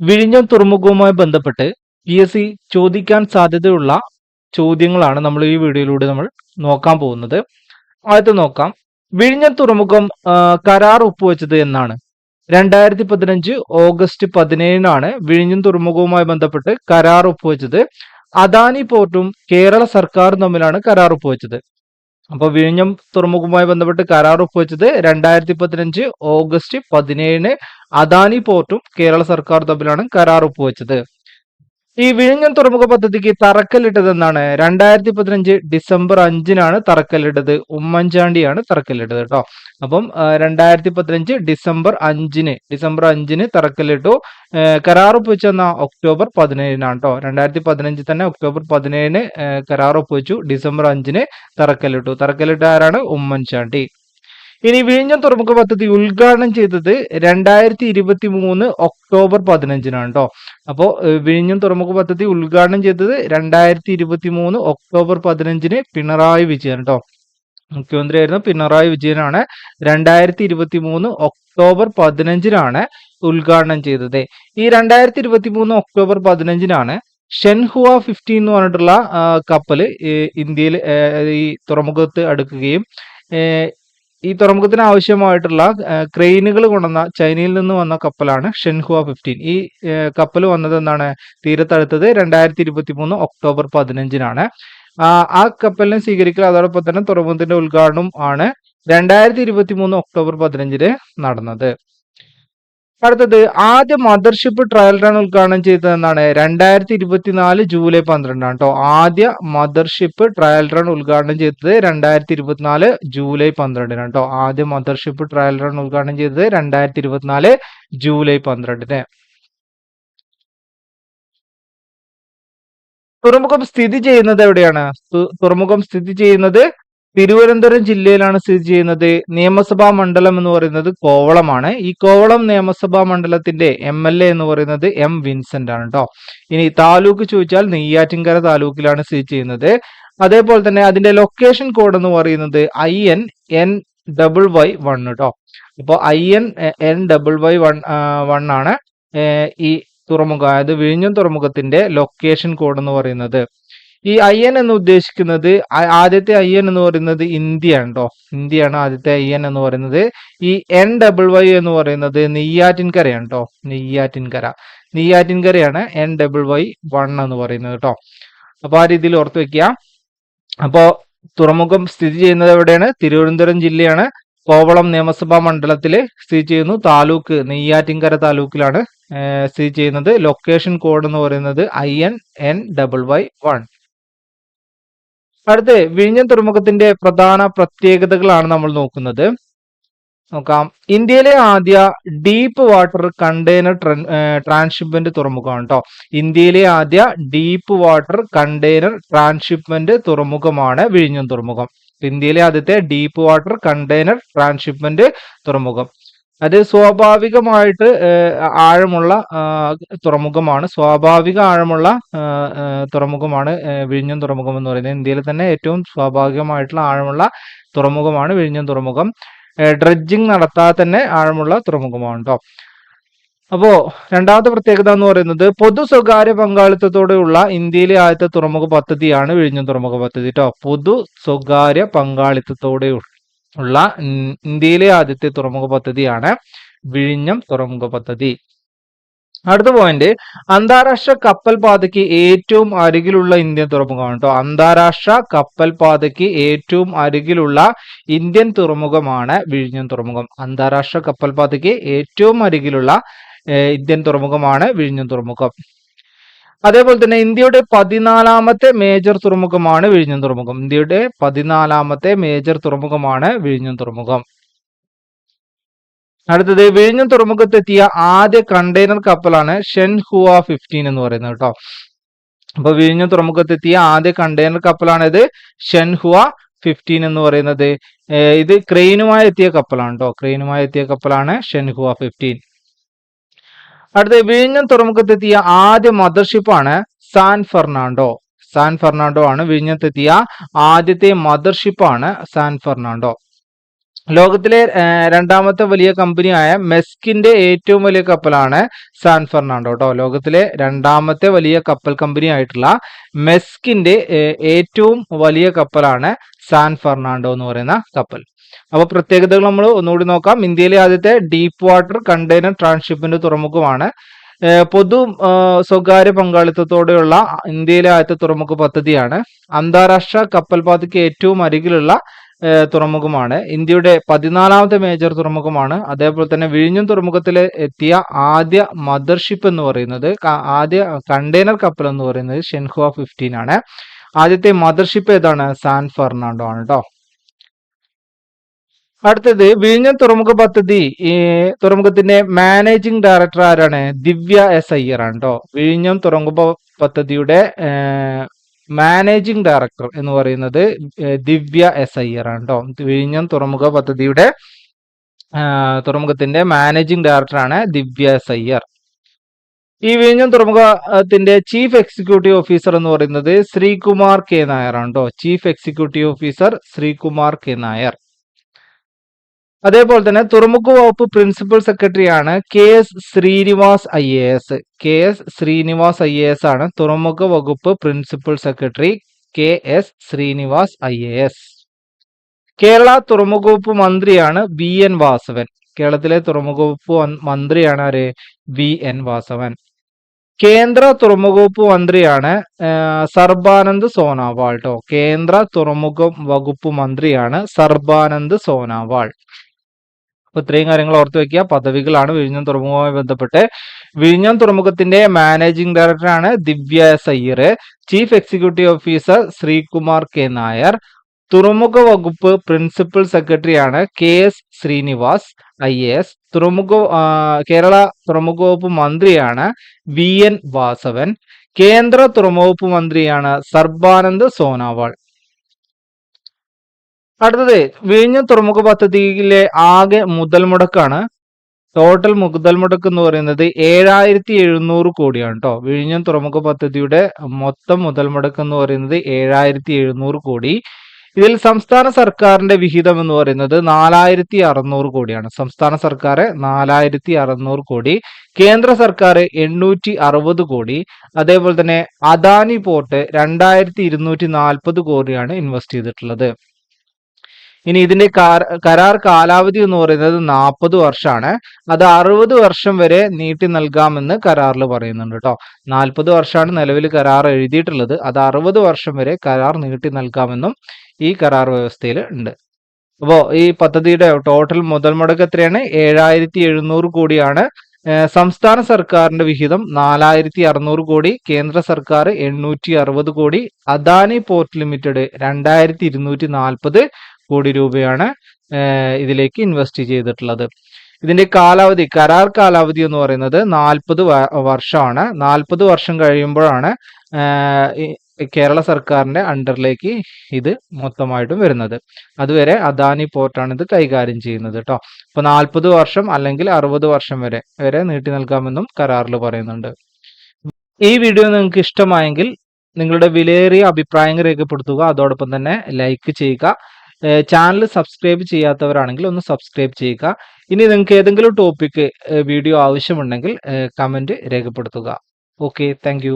വിഴിഞ്ഞം തുറമുഖവുമായി ബന്ധപ്പെട്ട് P S C ചോദിക്കാൻ സാധ്യതയുള്ള ചോദ്യങ്ങളാണ് നമ്മൾ ഈ വീഡിയോയിലൂടെ നമ്മൾ നോക്കാൻ പോകുന്നത്. ആദ്യത്തെ നോക്കാം. വിഴിഞ്ഞം തുറമുഖം കരാർ ഒപ്പുവെച്ചത് എന്നാണ്. രണ്ടായിരത്തി പതിനഞ്ച് ഓഗസ്റ്റ് പതിനേഴിനാണ് വിഴിഞ്ഞം തുറമുഖവുമായി ബന്ധപ്പെട്ട് കരാർ ഒപ്പുവെച്ചത്. അദാനി പോർട്ടും കേരള സർക്കാരും തമ്മിലാണ് കരാർ ഒപ്പുവെച്ചത്. അപ്പോൾ വിഴിഞ്ഞം തുറമുഖവുമായി ബന്ധപ്പെട്ട് കരാർ ഒപ്പുവെച്ചത് രണ്ടായിരത്തി പതിനഞ്ച് ഓഗസ്റ്റ് പതിനേഴിന് അദാനി പോർട്ടും കേരള സർക്കാർ തമ്മിലാണ് കരാർ ഒപ്പുവെച്ചത്. ഈ വിഴിഞ്ഞം തുറമുഖ പദ്ധതിക്ക് തറക്കല്ലിട്ടതെന്നാണ്. രണ്ടായിരത്തി പതിനഞ്ച് ഡിസംബർ അഞ്ചിനാണ് തറക്കല്ലിട്ടത്. ഉമ്മൻചാണ്ടിയാണ് തറക്കല്ലിട്ടത് കേട്ടോ. അപ്പം രണ്ടായിരത്തി പതിനഞ്ച് ഡിസംബർ അഞ്ചിന് ഡിസംബർ അഞ്ചിന് തറക്കല്ലിട്ടു. കരാർ ഒപ്പുവെച്ചെന്ന ഒക്ടോബർ പതിനേഴിനാണ് കേട്ടോ. രണ്ടായിരത്തി പതിനഞ്ചിൽ തന്നെ ഒക്ടോബർ പതിനേഴിന് കരാർ ഒപ്പുവെച്ചു. ഡിസംബർ അഞ്ചിന് തറക്കല്ലിട്ടു. തറക്കല്ലിട്ട ആരാണ്? ഉമ്മൻചാണ്ടി. ഇനി വിഴിഞ്ഞം തുറമുഖ പദ്ധതി ഉദ്ഘാടനം ചെയ്തത് രണ്ടായിരത്തി ഇരുപത്തി മൂന്ന് ഒക്ടോബർ പതിനഞ്ചിനാണ് കേട്ടോ അപ്പോൾ വിഴിഞ്ഞം തുറമുഖ പദ്ധതി ഉദ്ഘാടനം ചെയ്തത് രണ്ടായിരത്തി ഇരുപത്തി മൂന്ന് ഒക്ടോബർ പതിനഞ്ചിന് പിണറായി വിജയൻ കേട്ടോ മുഖ്യമന്ത്രിയായിരുന്ന പിണറായി വിജയനാണ് രണ്ടായിരത്തി ഇരുപത്തി മൂന്ന് ഒക്ടോബർ പതിനഞ്ചിനാണ് ഉദ്ഘാടനം ചെയ്തത്. ഈ രണ്ടായിരത്തി ഇരുപത്തി മൂന്ന് ഒക്ടോബർ പതിനഞ്ചിനാണ് ഷെൻഹുവ ഫിഫ്റ്റീൻ എന്ന് പറഞ്ഞിട്ടുള്ള കപ്പൽ ഇന്ത്യയിൽ ഈ തുറമുഖത്ത് അടുക്കുകയും ഈ തുറമുഖത്തിന് ആവശ്യമായിട്ടുള്ള ക്രെയിനുകൾ കൊണ്ടുവന്ന ചൈനയിൽ നിന്ന് വന്ന കപ്പലാണ് ഷെൻഹുവ ഫിഫ്റ്റീൻ ഈ കപ്പൽ വന്നത് എന്താണ് തീരത്തടുത്തത് രണ്ടായിരത്തി ഇരുപത്തി മൂന്ന് ഒക്ടോബർ പതിനഞ്ചിനാണ്. ആ കപ്പലിനെ സ്വീകരിക്കൽ അതോടൊപ്പം തന്നെ തുറമുഖത്തിന്റെ ഉദ്ഘാടനം ആണ് രണ്ടായിരത്തി ഇരുപത്തി മൂന്ന് ഒക്ടോബർ പതിനഞ്ചിന് നടന്നത്. അടുത്തത് ആദ്യ മദർഷിപ്പ് ട്രയൽ റൺ ഉദ്ഘാടനം ചെയ്തതെന്നാണ്. രണ്ടായിരത്തി ഇരുപത്തിനാല് ജൂലൈ പന്ത്രണ്ടാണ് കേട്ടോ ആദ്യ മദർഷിപ്പ് ട്രയൽ റൺ ഉദ്ഘാടനം ചെയ്തത് രണ്ടായിരത്തി ഇരുപത്തിനാല് ജൂലൈ പന്ത്രണ്ടിനാണ് കേട്ടോ ആദ്യ മദർഷിപ്പ് ട്രയൽ റൺ ഉദ്ഘാടനം ചെയ്തത് രണ്ടായിരത്തി ഇരുപത്തിനാല് ജൂലൈ പന്ത്രണ്ടിന്. തുറമുഖം സ്ഥിതി ചെയ്യുന്നത് എവിടെയാണ്? തുറമുഖം സ്ഥിതി ചെയ്യുന്നത് തിരുവനന്തപുരം ജില്ലയിലാണ് സ്ഥിതി ചെയ്യുന്നത് നിയമസഭാ മണ്ഡലം എന്ന് പറയുന്നത് കോവളമാണ്. ഈ കോവളം നിയമസഭാ മണ്ഡലത്തിന്റെ എം എൽ എ എന്ന് പറയുന്നത് എം വിൻസെന്റ് ആണ് കേട്ടോ ഇനി താലൂക്ക് ചോദിച്ചാൽ നെയ്യാറ്റിൻകര താലൂക്കിലാണ് സ്ഥിതി ചെയ്യുന്നത്. അതേപോലെ തന്നെ അതിന്റെ ലൊക്കേഷൻ കോഡ് എന്ന് പറയുന്നത് I N N double Y one കേട്ടോ അപ്പോൾ I N N double Y one one ആണ് ഈ തുറമുഖം അതായത് വിഴിഞ്ഞം തുറമുഖത്തിന്റെ ലൊക്കേഷൻ കോഡ് എന്ന് പറയുന്നത്. ഈ അയ്യൻ എന്ന് ഉദ്ദേശിക്കുന്നത് ആദ്യത്തെ അയ്യൻ എന്ന് പറയുന്നത് ഇന്ത്യയാണ് കേട്ടോ ഇന്ത്യയാണ് ആദ്യത്തെ അയ്യൻ എന്ന് പറയുന്നത്. ഈ എൻ ഡബിൾ വൈ എന്ന് പറയുന്നത് നെയ്യാറ്റിൻകരയാണ് കേട്ടോ നെയ്യാറ്റിൻകര. നെയ്യാറ്റിൻകരയാണ് എൻ ഡബിൾ വൈ വൺ എന്ന് പറയുന്നത് കേട്ടോ അപ്പൊ ആ രീതിയിൽ ഓർത്ത് വെക്കുക അപ്പോ തുറമുഖം സ്ഥിതി ചെയ്യുന്നത് എവിടെയാണ്? തിരുവനന്തപുരം ജില്ലയാണ്. കോവളം നിയമസഭാ മണ്ഡലത്തിൽ സ്ഥിതി ചെയ്യുന്നു. താലൂക്ക് നെയ്യാറ്റിൻകര താലൂക്കിലാണ് സ്ഥിതി ചെയ്യുന്നത്. ലൊക്കേഷൻ കോഡ് എന്ന് പറയുന്നത് I N N double Y one അടുത്ത് വിഴിഞ്ഞം തുറമുഖത്തിന്റെ പ്രധാന പ്രത്യേകതകളാണ് നമ്മൾ നോക്കുന്നത്. നോക്കാം. ഇന്ത്യയിലെ ആദ്യ ഡീപ്പ് വാട്ടർ കണ്ടെയ്നർ ട്രാൻസ്ഷിപ്മെന്റ് തുറമുഖമാണ് കേട്ടോ ഇന്ത്യയിലെ ആദ്യ ഡീപ്പ് വാട്ടർ കണ്ടെയ്നർ ട്രാൻസ്ഷിപ്മെന്റ് തുറമുഖമാണ് വിഴിഞ്ഞം തുറമുഖം. ഇന്ത്യയിലെ ആദ്യത്തെ ഡീപ്പ് വാട്ടർ കണ്ടെയ്നർ ട്രാൻസ്ഷിപ്മെന്റ് തുറമുഖം. അത് സ്വാഭാവികമായിട്ട് ആഴമുള്ള തുറമുഖമാണ്. സ്വാഭാവിക ആഴമുള്ള തുറമുഖമാണ് വിഴിഞ്ഞം തുറമുഖം എന്ന് പറയുന്നത്. ഇന്ത്യയിലെ തന്നെ ഏറ്റവും സ്വാഭാവികമായിട്ടുള്ള ആഴമുള്ള തുറമുഖമാണ് വിഴിഞ്ഞം തുറമുഖം. ഡ്രഡ്ജിങ് നടത്താതെ തന്നെ ആഴമുള്ള തുറമുഖമാണ് അപ്പോ രണ്ടാമത്തെ പ്രത്യേകത എന്ന് പറയുന്നത് പൊതു സ്വകാര്യ പങ്കാളിത്തത്തോടെയുള്ള ഇന്ത്യയിലെ ആദ്യത്തെ തുറമുഖ പദ്ധതിയാണ് വിഴിഞ്ഞം തുറമുഖ പദ്ധതി കേട്ടോ പൊതു സ്വകാര്യ പങ്കാളിത്തത്തോടെ ഉള്ള ഇന്ത്യയിലെ ആദ്യത്തെ തുറമുഖ പദ്ധതിയാണ് വിഴിഞ്ഞം തുറമുഖ പദ്ധതി. അടുത്ത പോയിന്റ് അന്താരാഷ്ട്ര കപ്പൽ പാതയ്ക്ക് ഏറ്റവും അരികിലുള്ള ഇന്ത്യൻ തുറമുഖമാണ് കേട്ടോ. അന്താരാഷ്ട്ര കപ്പൽ പാതയ്ക്ക് ഏറ്റവും അരികിലുള്ള ഇന്ത്യൻ തുറമുഖമാണ് വിഴിഞ്ഞം തുറമുഖം. അന്താരാഷ്ട്ര കപ്പൽ പാതയ്ക്ക് ഏറ്റവും അരികിലുള്ള ഇന്ത്യൻ തുറമുഖമാണ് വിഴിഞ്ഞം തുറമുഖം. അതേപോലെ തന്നെ ഇന്ത്യയുടെ പതിനാലാമത്തെ മേജർ തുറമുഖമാണ് വിഴിഞ്ഞം തുറമുഖം. ഇന്ത്യയുടെ പതിനാലാമത്തെ മേജർ തുറമുഖമാണ് വിഴിഞ്ഞം തുറമുഖം. അടുത്തത് വിഴിഞ്ഞം തുറമുഖത്തെത്തിയ ആദ്യ കണ്ടെയ്നർ കപ്പലാണ് ഷെൻ ഹുവ ഫിഫ്റ്റീൻ എന്ന് പറയുന്നത് കേട്ടോ. അപ്പൊ വിഴിഞ്ഞം തുറമുഖത്തെത്തിയ ആദ്യ കണ്ടെയ്നർ കപ്പലാണിത് ഷെൻഹുവ ഫിഫ്റ്റീൻ എന്ന് പറയുന്നത്. ഇത് ക്രെയിനുമായി എത്തിയ കപ്പലാണ് കേട്ടോ. ക്രെയിനുമായി എത്തിയ കപ്പലാണ് ഷെൻഹുവ ഫിഫ്റ്റീൻ അടുത്ത വിഴിഞ്ഞം തുറമുഖത്തെത്തിയ ആദ്യ മദർഷിപ്പാണ് സാൻ ഫെർണാണ്ടോ. സാൻ ഫെർണാണ്ടോ ആണ് വിഴിഞ്ഞത്തെത്തിയ ആദ്യത്തെ മദർഷിപ്പാണ് സാൻ ഫെർണാണ്ടോ. ലോകത്തിലെ രണ്ടാമത്തെ വലിയ കമ്പനിയായ മെസ്കിന്റെ ഏറ്റവും വലിയ കപ്പലാണ് സാൻ ഫെർണാണ്ടോ കേട്ടോ ലോകത്തിലെ രണ്ടാമത്തെ വലിയ കപ്പൽ കമ്പനി ആയിട്ടുള്ള മെസ്കിന്റെ ഏറ്റവും വലിയ കപ്പലാണ് സാൻ ഫെർണാണ്ടോ എന്ന് പറയുന്ന കപ്പൽ. അപ്പൊ പ്രത്യേകതകൾ നമ്മൾ ഒന്നുകൂടി നോക്കാം. ഇന്ത്യയിലെ ആദ്യത്തെ ഡീപ്പ് വാട്ടർ കണ്ടെയ്നർ ട്രാൻസ്ഷിപ്പിന്റെ തുറമുഖമാണ്. പൊതു സ്വകാര്യ പങ്കാളിത്തത്തോടെയുള്ള ഇന്ത്യയിലെ ആദ്യത്തെ തുറമുഖ പദ്ധതിയാണ്. അന്താരാഷ്ട്ര കപ്പൽപാതയ്ക്ക് ഏറ്റവും അരികിലുള്ള തുറമുഖമാണ്. ഇന്ത്യയുടെ പതിനാലാമത്തെ മേജർ തുറമുഖമാണ്. അതേപോലെ തന്നെ വിഴിഞ്ഞം തുറമുഖത്തിൽ എത്തിയ ആദ്യ മദർഷിപ്പ് എന്ന് പറയുന്നത് ആദ്യ കണ്ടെയ്നർ കപ്പൽ എന്ന് പറയുന്നത് ഷെൻഹുവ ഫിഫ്റ്റീൻ ആണ്. ആദ്യത്തെ മദർഷിപ്പ് ഏതാണ്? സാൻ ഫെർണാണ്ടോ ആണ് കേട്ടോ അടുത്തത് വിഴിഞ്ഞം തുറമുഖ പദ്ധതി ഈ തുറമുഖത്തിന്റെ മാനേജിംഗ് ഡയറക്ടർ ആരാണ്? ദിവ്യ എസ് അയ്യർ ആണ് കേട്ടോ വിഴിഞ്ഞം തുറമുഖ പദ്ധതിയുടെ മാനേജിംഗ് ഡയറക്ടർ എന്ന് പറയുന്നത് ദിവ്യ എസ് അയ്യർ ആണ് കേട്ടോ വിഴിഞ്ഞം തുറമുഖ പദ്ധതിയുടെ തുറമുഖത്തിന്റെ മാനേജിംഗ് ഡയറക്ടറാണ് ദിവ്യ എസ് അയ്യർ ഈ വിഴിഞ്ഞം തുറമുഖത്തിന്റെ ചീഫ് എക്സിക്യൂട്ടീവ് ഓഫീസർ എന്ന് പറയുന്നത് ശ്രീകുമാർ കെ നായർ ആണ് കേട്ടോ chief executive officer Sreekumar K Nair. അതേപോലെ തന്നെ തുറമുഖ വകുപ്പ് പ്രിൻസിപ്പൽ സെക്രട്ടറിയാണ് K S Srinivas I A S. K S Srinivas I A S ആണ് തുറമുഖ വകുപ്പ് principal secretary K S Srinivas I A S. Kerala തുറമുഖ വകുപ്പ് മന്ത്രിയാണ് വി എൻ വാസവൻ. കേരളത്തിലെ തുറമുഖ വകുപ്പ് മന്ത്രിയാണ് ആര്? V N Vasavan. കേന്ദ്ര തുറമുഖ വകുപ്പ് മന്ത്രിയാണ് സർബാനന്ദ് സോനാവാൾ കേന്ദ്ര തുറമുഖ വകുപ്പ് മന്ത്രിയാണ് സർബാനന്ദ് സോനാവാൾ. അപ്പൊ ഇത്രയും കാര്യങ്ങൾ ഓർത്ത് വെക്കുക. പദവികളാണ് വിഴിഞ്ഞം തുറമുഖവുമായി ബന്ധപ്പെട്ട്. വിഴിഞ്ഞം തുറമുഖത്തിന്റെ മാനേജിംഗ് ഡയറക്ടറാണ് Divya Sayyar. Chief executive officer Sreekumar K Nair. തുറമുഖ വകുപ്പ് പ്രിൻസിപ്പൽ സെക്രട്ടറിയാണ് K S Srinivas I A S. തുറമുഖ കേരള തുറമുഖ വകുപ്പ് മന്ത്രിയാണ് വി എൻ വാസവൻ. കേന്ദ്ര തുറമുഖ വകുപ്പ് മന്ത്രിയാണ് സർബാനന്ദ് സോനാവാൾ. അടുത്തത് വിഴിഞ്ഞം തുറമുഖ പദ്ധതിയിലെ ആകെ മുതൽ മുടക്കാണ്. ടോട്ടൽ മുതൽ മുടക്ക് എന്ന് പറയുന്നത് ഏഴായിരത്തി എഴുന്നൂറ് കോടിയാണ് കേട്ടോ വിഴിഞ്ഞം തുറമുഖ പദ്ധതിയുടെ മൊത്തം മുതൽ മുടക്ക് എന്ന് പറയുന്നത് ഏഴായിരത്തി എഴുന്നൂറ് കോടി. ഇതിൽ സംസ്ഥാന സർക്കാരിന്റെ വിഹിതം എന്ന് പറയുന്നത് നാലായിരത്തി അറുന്നൂറ് കോടിയാണ്. സംസ്ഥാന സർക്കാർ നാലായിരത്തി അറുന്നൂറ് കോടി. കേന്ദ്ര സർക്കാർ എണ്ണൂറ്റി അറുപത് കോടി. അതേപോലെ തന്നെ അദാനി പോർട്ട് രണ്ടായിരത്തി ഇരുന്നൂറ്റി നാൽപ്പത് കോടിയാണ് ഇൻവെസ്റ്റ് ചെയ്തിട്ടുള്ളത്. ഇനി ഇതിന്റെ കരാർ കാലാവധി എന്ന് പറയുന്നത് നാൽപ്പത് വർഷമാണ്. അത് അറുപത് വർഷം വരെ നീട്ടി നൽകാമെന്ന് കരാറിൽ പറയുന്നുണ്ട് കേട്ടോ. നാൽപ്പത് വർഷമാണ് നിലവിൽ കരാർ എഴുതിയിട്ടുള്ളത്. അത് അറുപത് വർഷം വരെ കരാർ നീട്ടി നൽകാമെന്നും ഈ കരാർ വ്യവസ്ഥയിൽ ഉണ്ട്. അപ്പോൾ ഈ പദ്ധതിയുടെ ടോട്ടൽ മുതൽ മുടക്ക് എത്രയാണ്? ഏഴായിരത്തി എഴുന്നൂറ് കോടിയാണ് സംസ്ഥാന സർക്കാരിന്റെ വിഹിതം നാലായിരത്തി അറുന്നൂറ് കോടി കേന്ദ്ര സർക്കാർ എണ്ണൂറ്റി അറുപത് കോടി അദാനി പോർട്ട് ലിമിറ്റഡ് രണ്ടായിരത്തി ഇരുന്നൂറ്റി നാൽപ്പത് കോടി രൂപയാണ് ഇതിലേക്ക് ഇൻവെസ്റ്റ് ചെയ്തിട്ടുള്ളത്. ഇതിന്റെ കാലാവധി കരാർ കാലാവധി എന്ന് പറയുന്നത് നാൽപ്പത് വർഷമാണ്. നാൽപ്പത് വർഷം കഴിയുമ്പോഴാണ് കേരള സർക്കാരിന്റെ അണ്ടറിലേക്ക് ഇത് മൊത്തമായിട്ടും വരുന്നത്. അതുവരെ അദാനി പോർട്ടാണ് ഇത് കൈകാര്യം ചെയ്യുന്നത് കേട്ടോ അപ്പൊ നാൽപ്പത് വർഷം അല്ലെങ്കിൽ അറുപത് വർഷം വരെ വരെ നീട്ടി നൽകാമെന്നും കരാറിൽ പറയുന്നുണ്ട്. ഈ വീഡിയോ നിങ്ങൾക്ക് ഇഷ്ടമായെങ്കിൽ നിങ്ങളുടെ വിലയേറിയ അഭിപ്രായങ്ങൾ രേഖപ്പെടുത്തുക. അതോടൊപ്പം തന്നെ ലൈക്ക് ചെയ്യുക. ചാനൽ സബ്സ്ക്രൈബ് ചെയ്യാത്തവരാണെങ്കിൽ ഒന്ന് സബ്സ്ക്രൈബ് ചെയ്യുക. ഇനി നിങ്ങൾക്ക് ഏതെങ്കിലും ടോപ്പിക്ക് വീഡിയോ ആവശ്യമുണ്ടെങ്കിൽ കമന്റ് രേഖപ്പെടുത്തുക. Okay thank